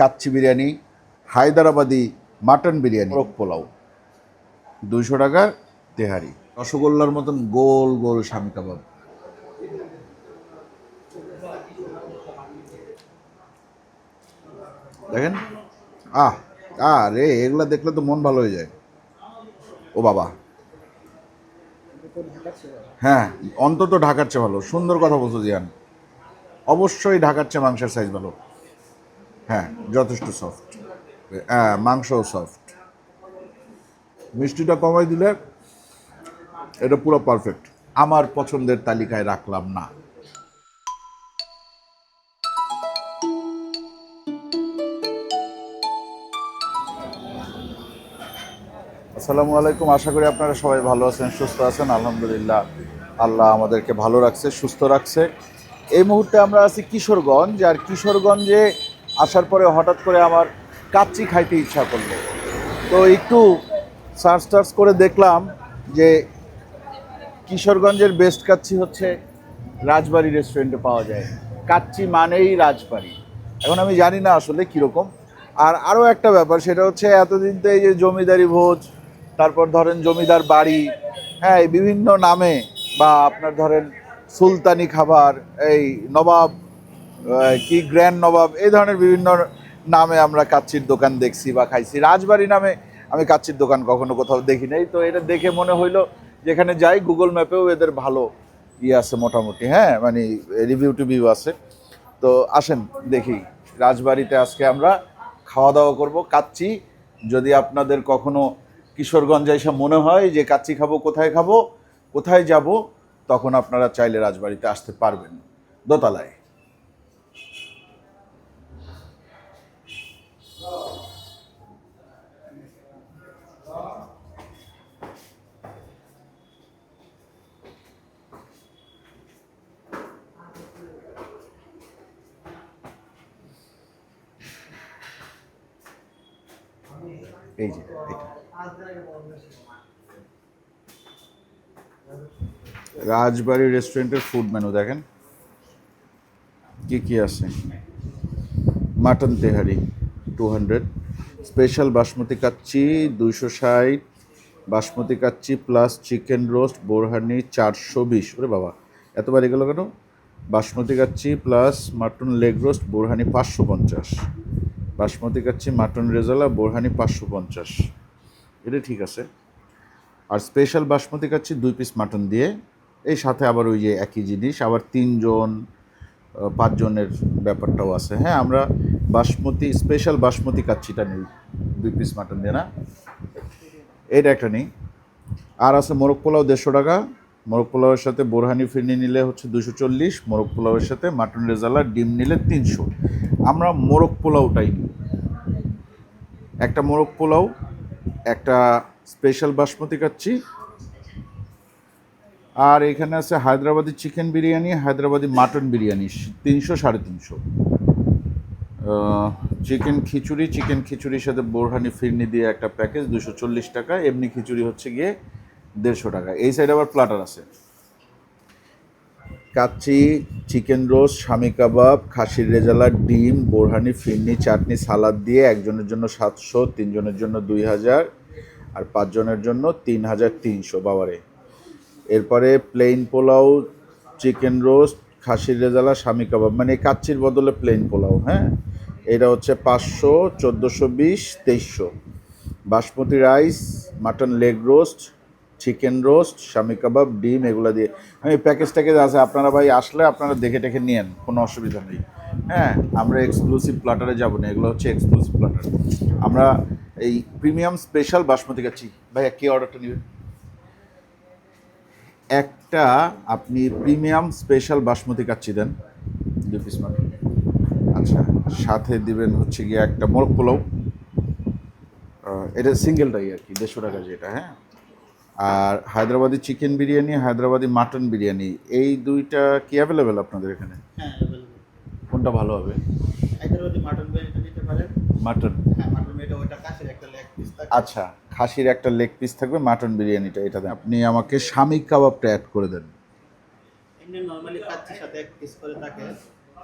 Kacchi biryani, Hyderabadi mutton biryani morog polao, দুইশো টাকা তেহারি। রসগোল্লার মতন গোল গোল স্বামী কাবাব। দেখেন? আহ আ রে এগুলা দেখলে তো মন ভালো হয়ে যায়। ও বাবা। হ্যাঁ অন্তত ঢাকার চেয়ে ভালো। সুন্দর কথা বলছো, জিয়ান। অবশ্যই ঢাকার চেয়ে মাংসের সাইজ ভালো। হ্যাঁ যথেষ্ট সফট হ্যাঁ মাংসও সফট মিষ্টিটা কমাই দিলে এটা পুরো পারফেক্ট আমার পছন্দের তালিকায় রাখলাম না। আসসালামু আলাইকুম, আশা করি আপনারা সবাই ভালো আছেন, সুস্থ আছেন। আলহামদুলিল্লাহ, আল্লাহ আমাদেরকে ভালো রাখছে, সুস্থ রাখছে। এই মুহূর্তে আমরা আছি কিশোরগঞ্জ, আর কিশোরগঞ্জে আসার পরে হঠাৎ করে আমার কাচ্চি খাইতে ইচ্ছা করল। তো একটু সার্চ টার্চ করে দেখলাম যে কিশোরগঞ্জের বেস্ট কাচ্চি হচ্ছে রাজবাড়ি রেস্টুরেন্টে পাওয়া যায়। কাচ্চি মানেই রাজবাড়ি। এখন আমি জানি না আসলে কীরকম। আর আরও একটা ব্যাপার, সেটা হচ্ছে এতদিন তো এই যে জমিদারি ভোজ, তারপর ধরেন জমিদার বাড়ি হ্যাঁ বিভিন্ন নামে বা আপনার ধরেন সুলতানি খাবার, এই নবাব কি গ্র্যান্ড নবাব, এই ধরনের বিভিন্ন নামে আমরা কাচ্চির দোকান দেখছি বা খাইছি। রাজবাড়ি নামে আমি কাচ্চির দোকান কখনো কোথাও দেখি নাই। তো এটা দেখে মনে হইল যেখানে যাই গুগল ম্যাপেও এদের ভালো ইয়ে আছে মোটামুটি হ্যাঁ? মানে রিভিউ টিভিউ আছে। তো আসেন, দেখি। রাজবাড়িতে আজকে আমরা খাওয়া দাওয়া করব। কাচ্চি, যদি আপনাদের কখনো কিশোরগঞ্জে এসে মনে হয় যে কাচ্চি খাব, কোথায় খাব, কোথায় যাব, তখন আপনারা চাইলে রাজবাড়িতে আসতে পারবেন। দোতলায়। এই যে, এটা। রাজবাড়ি রেস্টুরেন্টের ফুড মেনু দেখেন। কি কি আছে? মাটন তেহারি two hundred special basmati kacchi, দুইশো ষাট। Basmati kacchi plus chicken roast borhani চারশো বিশ। ওরে বাবা, এতবার এগুলো কেন? Basmati kacchi plus mutton leg roast borhani পাঁচশো পঞ্চাশ। বাসমতি কাচ্ছি মাটন রেজালা, বোরহানি পাঁচশো পঞ্চাশ। এটা ঠিক আছে। আর স্পেশাল বাসমতি কাচ্ছি দুই পিস মাটন দিয়ে। এই সাথে আবার ওই যে একই জিনিস, আবার তিনজন পাঁচজনের ব্যাপারটাও আছে। হ্যাঁ আমরা বাসমতি স্পেশাল বাসমতি কাচ্ছিটা নিই। দুই পিস মাটন দিয়ে, না? এটা একটা নেই। আর আছে মোরগ পোলাও দেড়শো টাকা। মোরগ পোলাওয়ের সাথে বোরহানি ফিরনি নিলে হচ্ছে দুশো চল্লিশ, মোরগ পোলাওয়ের সাথে মাটন রেজালা, ডিম নিলে তিনশো। আমরা মোরগ পোলাওটাই নিই। একটা মোরগ পোলাও, একটা স্পেশাল বাসমতি কাচ্চি, আর এখানে আছে হায়দ্রাবাদি চিকেন বিরিয়ানি, হায়দ্রাবাদি মাটন বিরিয়ানি, তিনশো সাড়ে তিনশো। চিকেন খিচুড়ি, চিকেন খিচুড়ির সাথে বোরহানি ফিরনি দিয়ে একটা প্যাকেজ, দুশো চল্লিশ টাকা, এমনি খিচুড়ি হচ্ছে গিয়ে দেড়শো টাকা। এই সাইডে আবার প্লাটার আছে। কাচ্চি, চিকেন রোস্ট স্বামী কাবাব, খাসির রেজালা ডিম, বোরহানি, ফিরনি, চাটনি, সালাদ দিয়ে একজনের জন্য সাতশো, তিনজনের জন্য দুই হাজার, আর পাঁচজনের জন্য তিন হাজার তিনশো বাবারে। এরপরে প্লেন পোলাও চিকেন রোস্ট খাসির রেজালা স্বামী কাবাব মানে কাচ্চির বদলে প্লেন পোলাও হ্যাঁ? এটা হচ্ছে পাঁচশো, চোদ্দোশো বিশ, তেইশশো। Basmati rice mutton leg roast chicken roast shami kebab ডিম, এগুলো দিয়ে। আমি প্যাকেজ ট্যাকেজ আছে, আপনারা ভাই আসলে আপনারা দেখে টেখে নিয়েন, কোনো অসুবিধা নেই। হ্যাঁ আমরা এক্সক্লুসিভ প্লাটারে যাব না, এগুলো হচ্ছে এক্সক্লুসিভ প্লাটার আমরা এই প্রিমিয়াম স্পেশাল বাসমতি কাচ্ছি ভাইয়া কে অর্ডারটা নেবেন একটা আপনি প্রিমিয়াম স্পেশাল বাসমতি কাচ্চি দেন। দুই পিস আচ্ছা সাথে দিবেন হচ্ছে গিয়ে একটা মোরগ পোলাও। এটা সিঙ্গেলটাই আর কি, দেড়শো টাকা যেটা হ্যাঁ। আর হায়দ্রাবাদি চিকেন বিরিয়ানি হায়দ্রাবাদি মাটন বিরিয়ানি এই দুইটা কি অ্যাভেলেবেল আপনাদের এখানে? হ্যাঁ। কোনটা ভালো হবে? হায়দ্রাবাদি মাটন বিরিয়ানিটা নিতে পারেন। মাটন। হ্যাঁ মাটন বিরিয়ানি ওইটা কাছের একটা লেগ পিস থাকে আচ্ছা খাসির একটা লেগ পিস থাকবে মাটন বিরিয়ানিটা এটা দেন। আপনি আমাকে স্বামী কাবাবটা অ্যাড করে দেন। এমনি নর্মালি কাচ্চির সাথে এক পিস করে থাকে।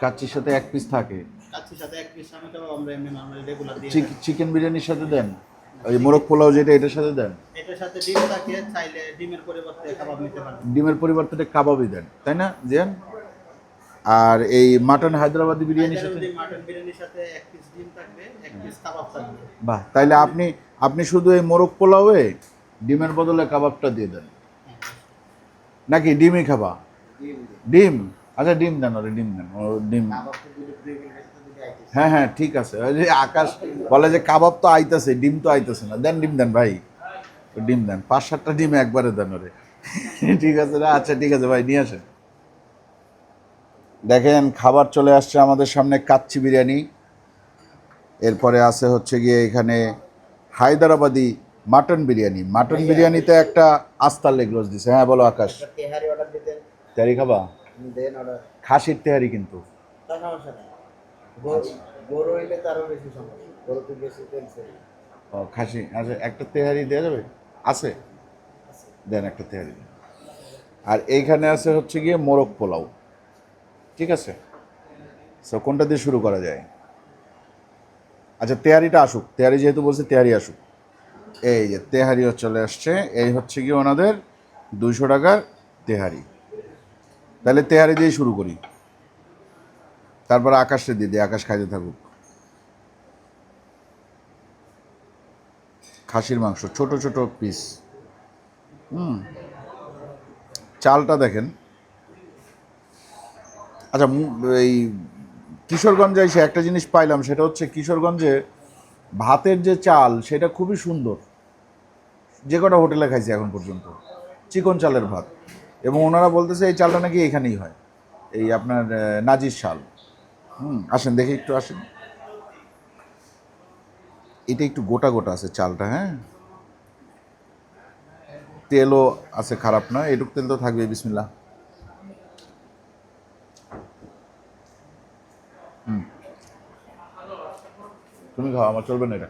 কাচ্চির সাথে এক পিস থাকে? কাচ্ছির সাথে এক পিস আমি তো আমরা এমনি নর্মালি রেগুলার চিক- চিকেন বিরিয়ানির সাথে দেন? ওই মোরগ পোলাও যেটা এটার সাথে দেন? এটার সাথে ডিম থাকে চাইলে ডিমের পরিবর্তে কাবাব নিতে পারবেন ডিমের পরিবর্তে কাবাবই দেন তাই না দেন আর এই মাটন হায়দ্রাবাদি বিরিয়ানির সাথে? মাটন বিরিয়ানির সাথে এক পিস ডিম থাকবে এক পিস কাবাব থাকবে। বাহ তাইলে আপনি আপনি শুধু এই মোরগ পোলাওয়ে ডিমের বদলে কাবাবটা দিয়ে দেন? নাকি ডিমই খাবা? ডিম আচ্ছা ডিম দেন ওরে ডিম দেন ও ডিম। হ্যাঁ হ্যাঁ ঠিক আছে। ওই যে আকাশ বলে যে কাবাব তো আইতাছে ডিম তো আইতাছে না। দেন ডিম দেন ভাই। ডিম দেন। পাঁচ সাতটা ডিম একবারে দেন ওরে। ঠিক আছে না? আচ্ছা ঠিক আছে ভাই নিয়ে আসেন। দেখেন খাবার চলে আসছে আমাদের সামনে কাচ্চি বিরিয়ানি। এরপরে আছে হচ্ছে গিয়ে এখানে হায়দ্রাবাদি মাটন বিরিয়ানি। মাটন বিরিয়ানিতে একটা আস্তা লেগ রোজ দিছে। হ্যাঁ বলো আকাশ। তেহারি খাবা? খাসির তেহারি কিন্তু। গরু গরু হইলে তারও বেশি সমস্যা। গরুতে বেশি তেল ফেলে ও খাসি আচ্ছা একটা তেহারি দেওয়া যাবে? আছে? দেন একটা তেহারি। আর এইখানে আছে হচ্ছে গিয়ে মোরগ পোলাও। ঠিক আছে? সো কোনটা দিয়ে শুরু করা যায়? আচ্ছা তেহারিটা আসুক। তেহারি যেহেতু বলছে তেহারি আসুক। এই যে তেহারিও চলে আসছে। এই হচ্ছে গিয়ে ওনাদের দুইশো টাকার তেহারি। তাহলে তেহারি দিয়ে শুরু করি। তারপর আকাশে দিয়ে দিই আকাশ খাইতে থাকুক। খাসির মাংস, ছোট ছোট পিস হুম। চালটা দেখেন। আচ্ছা এই কিশোরগঞ্জে এসে একটা জিনিস পাইলাম, সেটা হচ্ছে কিশোরগঞ্জে ভাতের যে চাল, সেটা খুবই সুন্দর। যে কটা হোটেলে খাইছি এখন পর্যন্ত, চিকন চালের ভাত। এবং ওনারা বলতেছে এই চালটা নাকি এখানেই হয়। এই আপনার নাজির শাল। হুম, আসেন, দেখি একটু আসেন। এটা একটু গোটা গোটা আছে চালটা হ্যাঁ? তেলও আছে খারাপ না, এটুক তেল তো থাকবে বিসমিল্লা হুম। তুমি খাও, আমার চলবে না এটা।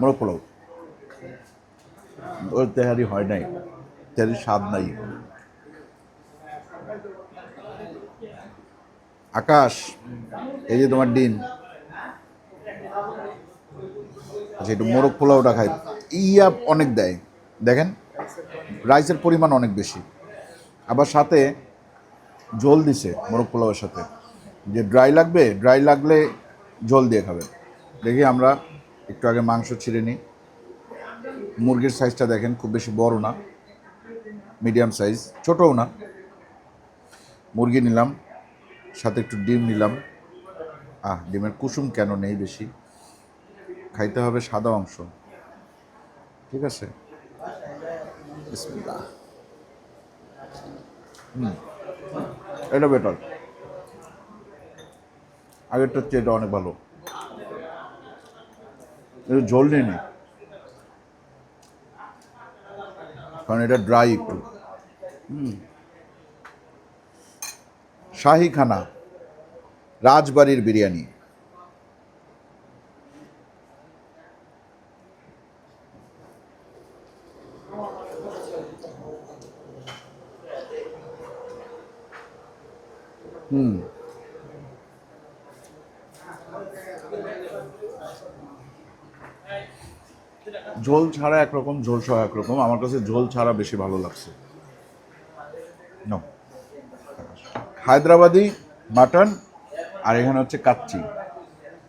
মোরগ পোলাও। ওর তেহারি হয় নাই, তেহারির স্বাদ নাই। আকাশ, এই যে তোমার ডিম। আচ্ছা একটু মোরগ পোলাওটা খাই। ইয়া অনেক দেয়। দেখেন, রাইসের পরিমাণ অনেক বেশি। আবার সাথে জল দিছে মোরগ পোলাওয়ের সাথে। যে ড্রাই লাগবে ড্রাই লাগলে জল দিয়ে খাবে। দেখি আমরা একটু আগে মাংস ছিঁড়ে নিই। মুরগির সাইজটা দেখেন, খুব বেশি বড় না। মিডিয়াম সাইজ ছোটও না। মুরগি নিলাম। সাথে একটু ডিম নিলাম। আহ, ডিমের কুসুম কেন নেই বেশি? খাইতে হবে সাদা অংশ। ঠিক আছে? হুম, এটা বেটার আগেরটার চেয়ে এটা অনেক ভালো। এটা ঝোল নেই কারণ এটা ড্রাই একটু। হুম। শাহি খানা রাজবাড়ির বিরিয়ানি। হুম। ঝোল ছাড়া একরকম, ঝোল সহ একরকম। আমার কাছে ঝোল ছাড়া বেশি ভালো লাগছে। হায়দ্রাবাদি মাটন আর এখানে হচ্ছে কাচ্চি।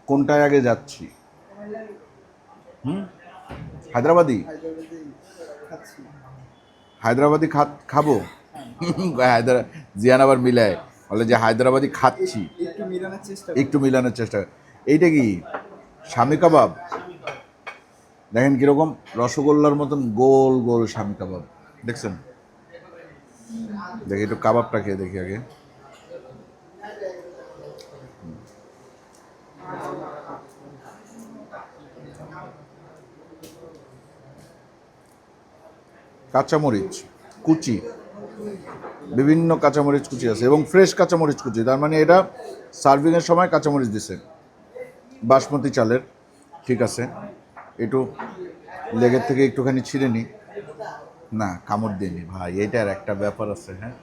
কোনটায় আগে যাচ্ছি? হুম? হায়দ্রাবাদি? হায়দ্রাবাদি খা খাব? হায়দ্রা জিয়ান আবার মিলায়। বলে যে হায়দ্রাবাদি খাচ্ছি। একটু মিলানোর চেষ্টা একটু মিলানোর চেষ্টা এইটা কি? স্বামী কাবাব? দেখেন কীরকম রসগোল্লার মতন গোল গোল স্বামী কাবাব। দেখছেন? দেখি একটু কাবাবটা খেয়ে দেখি আগে। কাঁচামরিচ, কুচি, বিভিন্ন কাঁচামরিচ কুচি আছে এবং ফ্রেশ কাঁচামরিচ কুচি। তার মানে এটা সার্ভিংয়ের সময় কাঁচামরিচ দিছে। বাসমতি চালের, ঠিক আছে। একটু লেগের থেকে একটুখানি ছিঁড়ে নিই না, কামড় দিইনি ভাই, এটার একটা ব্যাপার আছে হ্যাঁ।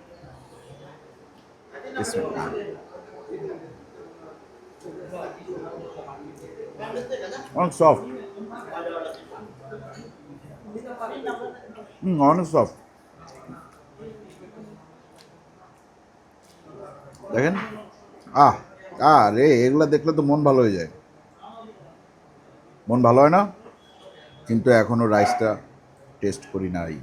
অনেক সফট হুম অনেক সফট দেখেন? আহ আরে এগুলা দেখলে তো মন ভালো হয়ে যায়। মন ভালো হয় না? কিন্তু এখনও রাইসটা টেস্ট করি নাই।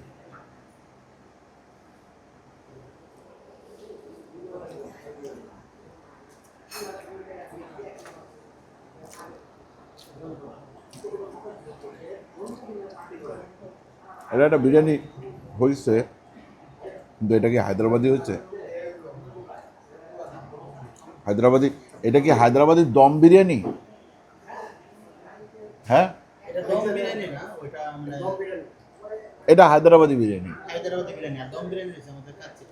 এটা একটা বিরিয়ানি হয়েছে কিন্তু এটা কি হায়দ্রাবাদি হচ্ছে হায়দ্রাবাদি এটা কি হায়দ্রাবাদি দম বিরিয়ানি? হ্যাঁ? এটা দম বিরিয়ানি না ওটা মানে এটা হায়দ্রাবাদি বিরিয়ানি। হায়দ্রাবাদি বিরিয়ানি আর দম বিরিয়ানি হচ্ছে আমাদের কাচ্চি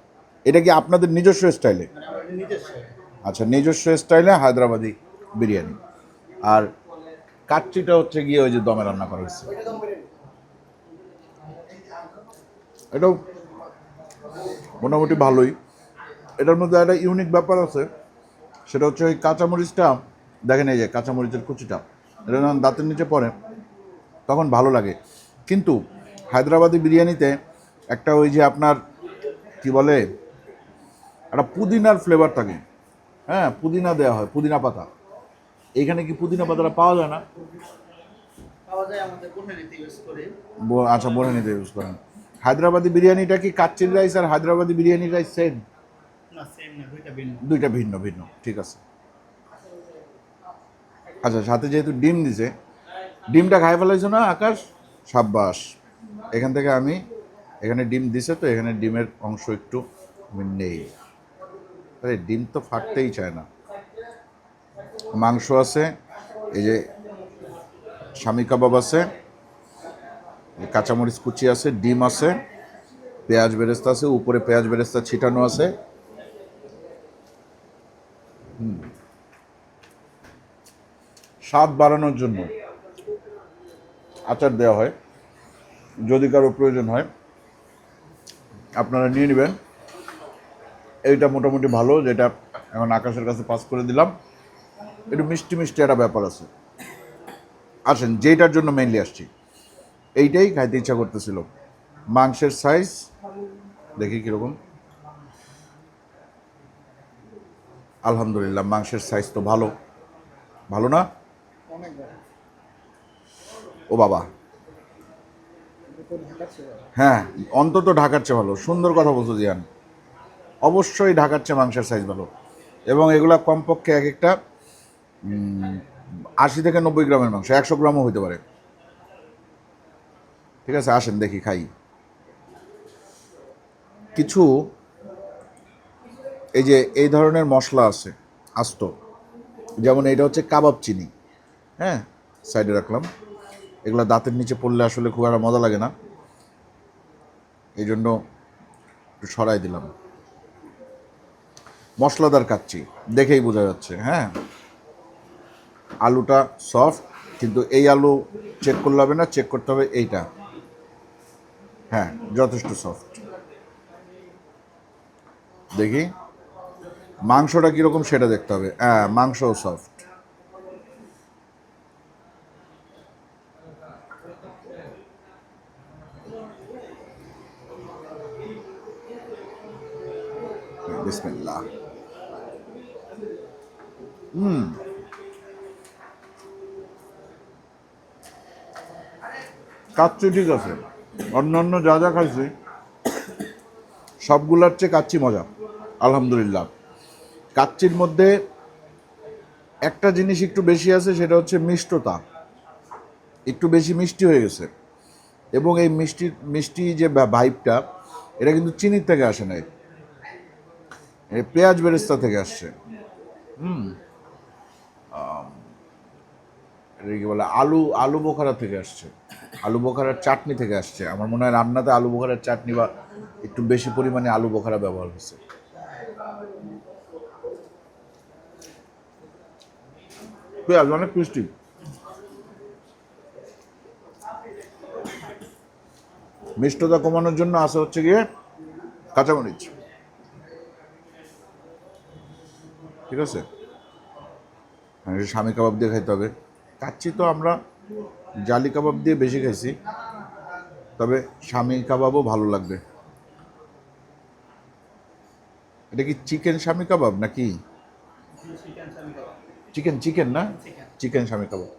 এটা কি আপনাদের নিজস্ব স্টাইলে? মানে আমাদের নিজস্ব। আচ্ছা নিজস্ব স্টাইলে হায়দ্রাবাদি বিরিয়ানি। আর কাচ্চিটা হচ্ছে গিয়ে ওই যে দমে রান্না করা হয়েছে। এটাও মোটামুটি ভালোই। এটার মধ্যে একটা ইউনিক ব্যাপার আছে সেটা হচ্ছে ওই কাঁচামরিচটা দেখেন এই যে কাঁচামরিচের কুচিটা এটা যখন দাঁতের নিচে পড়ে তখন ভালো লাগে। কিন্তু হায়দ্রাবাদি বিরিয়ানিতে একটা ওই যে আপনার কি বলে একটা পুদিনার ফ্লেভার থাকে। হ্যাঁ পুদিনা দেওয়া হয় পুদিনা পাতা। এইখানে কি পুদিনা পাতাটা পাওয়া যায় না? আচ্ছা বোরানিতে ইউজ করেন। হায়দ্রাবাদি বিরিয়ানিটা কি কাচ্চির রাইস আর হায়দ্রাবাদি বিরিয়ানি রাইস সেম না সেম না দুইটা ভিন্ন। দুইটা ভিন্ন ভিন্ন ঠিক আছে। আচ্ছা সাথে যেহেতু ডিম দিছে ডিমটা খাই ফেলাইছো না আকাশ? সাব্বাস। এখান থেকে আমি এখানে ডিম দিছে তো এখানে ডিমের অংশ একটু আমি নেই। আরে ডিম তো ফাটতেই চায় না। মাংস আছে এই যে স্বামী কাবাব আছে কাঁচামরিচ কুচি আছে, ডিম আছে, পেঁয়াজ বেরেস্তা আছে, উপরে পেঁয়াজ বেরেস্তা ছিটানো আছে। স্বাদ বাড়ানোর জন্য আচার দেওয়া হয়, যদি কারও প্রয়োজন হয়। আপনারা নিয়ে নেবেন। এইটা মোটামুটি ভালো, যেটা এখন আকাশের কাছে পাস করে দিলাম। একটু মিষ্টি মিষ্টি একটা ব্যাপার আছে। আসেন যেটার জন্য মেইনলি আসছি। এইটাই খাইতে ইচ্ছা করতেছিল। মাংসের সাইজ দেখি কীরকম। আলহামদুলিল্লাহ, মাংসের সাইজ তো ভালো। ভালো না? ও বাবা। হ্যাঁ অন্তত ঢাকার চেয়ে ভালো। সুন্দর কথা বলছো, জিয়ান। অবশ্যই ঢাকার চেয়ে মাংসের সাইজ ভালো। এবং এগুলা কমপক্ষে এক একটা আশি থেকে নব্বই গ্রামের মাংস, একশো গ্রামও হইতে পারে। ঠিক আছে, আসেন, দেখি খাই। কিছু এই যে, এই ধরনের মশলা আছে, আস্ত। যেমন এটা হচ্ছে কাবাব চিনি। হ্যাঁ সাইডে রাখলাম। এগুলো দাঁতের নিচে পড়লে আসলে খুব একটা মজা লাগে না। এই জন্য একটু সরাই দিলাম। মশলাদার কাচ্ছি দেখেই বোঝা যাচ্ছে হ্যাঁ। আলুটা সফট, কিন্তু এই আলু চেক করলে হবে না চেক করতে হবে এইটা। হ্যাঁ যথেষ্ট সফট দেখি। মাংসটা কীরকম সেটা দেখতে হবে। হ্যাঁ মাংসও সফট হুম। কাচ্চি ঠিক আছে। অন্যান্য যা যা খাইছি, সবগুলার চেয়ে কাচ্চি মজা, আলহামদুলিল্লাহ। কাচ্চির মধ্যে একটা জিনিস একটু বেশি আছে, সেটা হচ্ছে মিষ্টতা। একটু বেশি মিষ্টি হয়ে গেছে। এবং এই মিষ্টি মিষ্টি যে ভাইবটা, এটা কিন্তু চিনির থেকে আসে নাই। পেঁয়াজ বেরেস্তা থেকে আসছে। হুম। কি বলে আলু আলু বোখারা থেকে আসছে। আলু বোখারার চাটনি থেকে আসছে। আমার মনে হয় রান্নাতে আলু বোখারার চাটনি বা একটু বেশি পরিমাণে আলু বোখারা ব্যবহার হয়েছে। পেঁয়াজ অনেক মিষ্টি। মিষ্টতা কমানোর জন্য আসে হচ্ছে গিয়ে কাঁচামরিচ। ঠিক আছে? স্বামী কাবাব দিয়ে খাইতে হবে। কাচ্চি তো আমরা জালি কাবাব দিয়ে বেশি খাইছি, তবে স্বামী কাবাবও ভালো লাগবে। এটা কি চিকেন স্বামী কাবাব নাকি? চিকেন চিকেন না? চিকেন স্বামী কাবাব।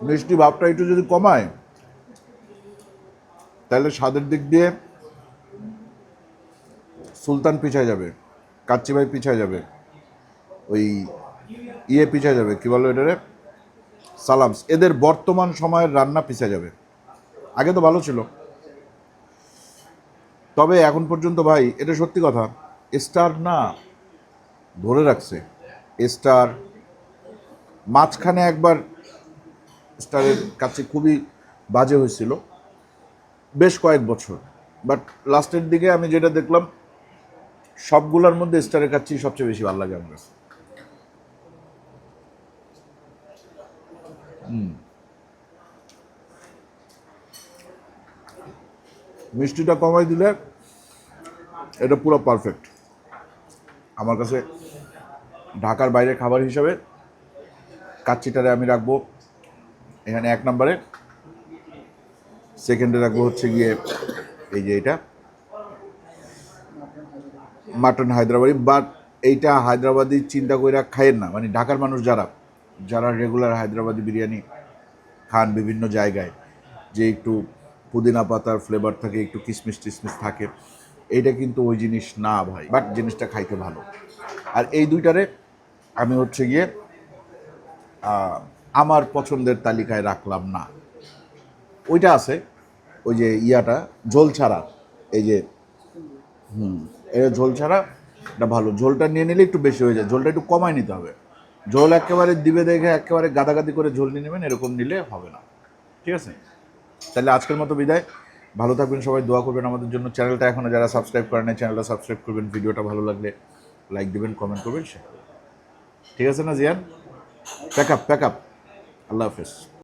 মিষ্টি ভাবটা একটু যদি কমায়, তাহলে স্বাদের দিক দিয়ে সুলতান পিছায় যাবে কাচ্চি ভাই পিছায় যাবে, ওই ইয়ে পিছায় যাবে, কি বলো এটারে সালামস। এদের বর্তমান সময়ের রান্না পিছায় যাবে। আগে তো ভালো ছিল। তবে এখন পর্যন্ত ভাই, এটা সত্যি কথা, স্টার না ধরে রাখছে। স্টার মাঝখানে একবার স্টারের কাছে খুবই বাজে হয়েছিল, বেশ কয়েক বছর। বাট লাস্টের দিকে আমি যেটা দেখলাম সবগুলোর মধ্যে স্টারের কাছেই সবচেয়ে বেশি ভালো লাগে আমার কাছে। মিষ্টিটা কমাই দিলে এটা পুরো পারফেক্ট আমার কাছে ঢাকার বাইরে খাবার হিসাবে কাচ্চিটারে আমি রাখব এখানে এক নম্বরে। সেকেন্ডে রাখব হচ্ছে গিয়ে এই যে এটা। মাটন হায়দ্রাবাদি বাট এইটা হায়দ্রাবাদি চিন্তা করে খাইয়েন না। মানে ঢাকার মানুষ যারা যারা রেগুলার হায়দ্রাবাদি বিরিয়ানি খান বিভিন্ন জায়গায়, যে একটু পুদিনা পাতার ফ্লেভার থাকে, একটু কিশমিশ টিসমিশ থাকে, এইটা কিন্তু ওই জিনিস না ভাই বাট জিনিসটা খাইতে ভালো। আর এই দুইটারে আমি হচ্ছে গিয়ে আমার পছন্দের তালিকায় রাখলাম না। ওইটা আছে, ওই যে ইয়াটা, ঝোল ছাড়া, এই যে হুম এটা ঝোল ছাড়া এটা ভালো। ঝোলটা নিয়ে নিলে একটু বেশি হয়ে যায়। ঝোলটা একটু কমায় নিতে হবে। ঝোল একেবারে দিবে দেখে একেবারে গাদাগাদি করে ঝোল নিয়ে নেবেন, এরকম নিলে হবে না। ঠিক আছে? তাহলে আজকের মতো বিদায়। ভালো থাকবেন সবাই, দোয়া করবেন আমাদের জন্য। চ্যানেলটা এখনও যারা সাবস্ক্রাইব করেন চ্যানেলটা সাবস্ক্রাইব করবেন। ভিডিওটা ভালো লাগলে লাইক দিবেন, কমেন্ট করবেন ঠিক আছে না, Zian? Pack up pack up আল্লাহ হাফেজ।